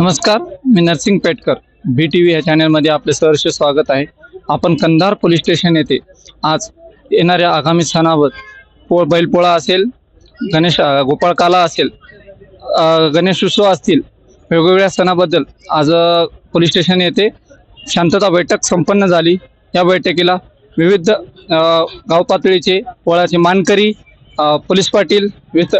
नमस्कार मी Narsing Petkar. B T V या चॅनलमध्ये आपले सहर्ष स्वागत आहे. आपण कंधार पोलीस स्टेशन येथे आज येणाऱ्या आगामी सणावर पो बैलपोळा असेल गणेश गोपाळकाला असेल गणेश उत्सव असतील वेगवेगळ्या सणाबद्दल आज पोलीस स्टेशन येथे शांतता बैठक संपन्न झाली. या बैठकीला विविध गाव पातळीचे पोळाचे मानकरी पोलीस पाटील विविध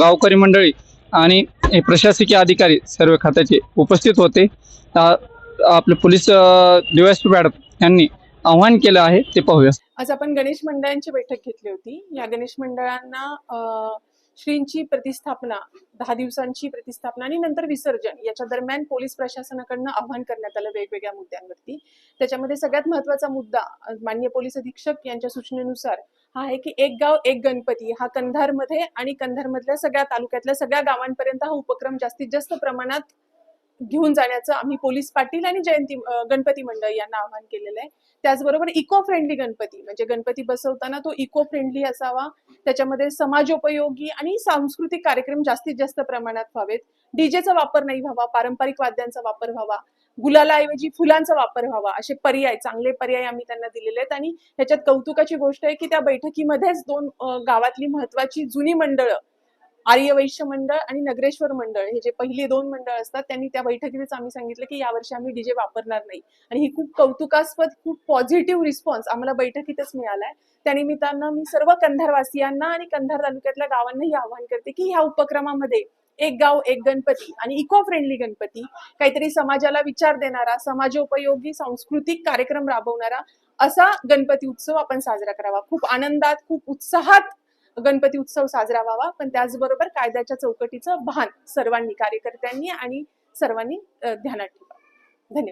गावकरी मंडळी आणि हे प्रशासकीय अधिकारी सर्व खात्याचे उपस्थित होते. आपले पोलीस डीवायसपी मॅडम यांनी आव्हान केलं आहे ते पाहूया. आज आपण गणेश मंडळांची बैठक घेतली होती. या गणेश मंडळांना श्रींची प्रतिस्थापना दहा दिवसांची प्रतिस्थापना आणि नंतर विसर्जन याच्या दरम्यान पोलीस प्रशासनाकडनं आव्हान करण्यात आलं वेगवेगळ्या मुद्द्यांवरती. त्याच्यामध्ये सगळ्यात महत्त्वाचा मुद्दा मान्य माननीय पोलीस अधीक्षक यांच्या सूचनेनुसार हा आहे की एक गाव एक गणपती. हा कंधारमध्ये आणि कंधारमधल्या सगळ्या तालुक्यातल्या सगळ्या गावांपर्यंत हा उपक्रम जास्तीत जास्त प्रमाणात घेऊन जाण्याचं आम्ही पोलीस पाटील आणि जयंती गणपती मंडळ यांना आवाहन केलेलं आहे. त्याचबरोबर इको फ्रेंडली गणपती. म्हणजे गणपती बसवताना तो इको फ्रेंडली असावा. त्याच्यामध्ये समाजोपयोगी आणि सांस्कृतिक कार्यक्रम जास्तीत जास्त प्रमाणात व्हावेत. डीजेचा वापर नाही व्हावा पारंपरिक वाद्यांचा वापर व्हावा गुलालाऐवजी फुलांचा वापर व्हावा असे पर्याय चांगले पर्याय आम्ही त्यांना दिलेले आहेत. आणि ह्याच्यात कौतुकाची गोष्ट आहे की त्या बैठकीमध्येच दोन गावातली महत्वाची जुनी मंडळं आर्यवैश्य मंडळ आणि नगरेश्वर मंडळ हे जे पहिले दोन मंडळ असतात त्यांनी त्या बैठकीतच आम्ही सांगितलं की यावर्षी आम्ही डीजे वापरणार नाही. आणि ही खूप कौतुकास्पद खूप पॉझिटिव्ह रिस्पॉन्स आम्हाला बैठकीतच मिळालाय. त्यानिमित्तानं मी सर्व कंधारवासियांना आणि कंधार तालुक्यातल्या गावांनाही आवाहन करते की ह्या उपक्रमामध्ये एक गाव एक गणपती आणि इको फ्रेंडली गणपती काहीतरी समाजाला विचार देणारा समाजोपयोगी सांस्कृतिक कार्यक्रम राबवणारा असा गणपती उत्सव आपण साजरा करावा. खूप आनंदात खूप उत्साहात गणपती उत्सव साजरा व्हावा. पण त्याचबरोबर कायद्याच्या चौकटीचं भान सर्वांनी कार्यकर्त्यांनी आणि सर्वांनी ध्यानात ठेवा धन्यवाद.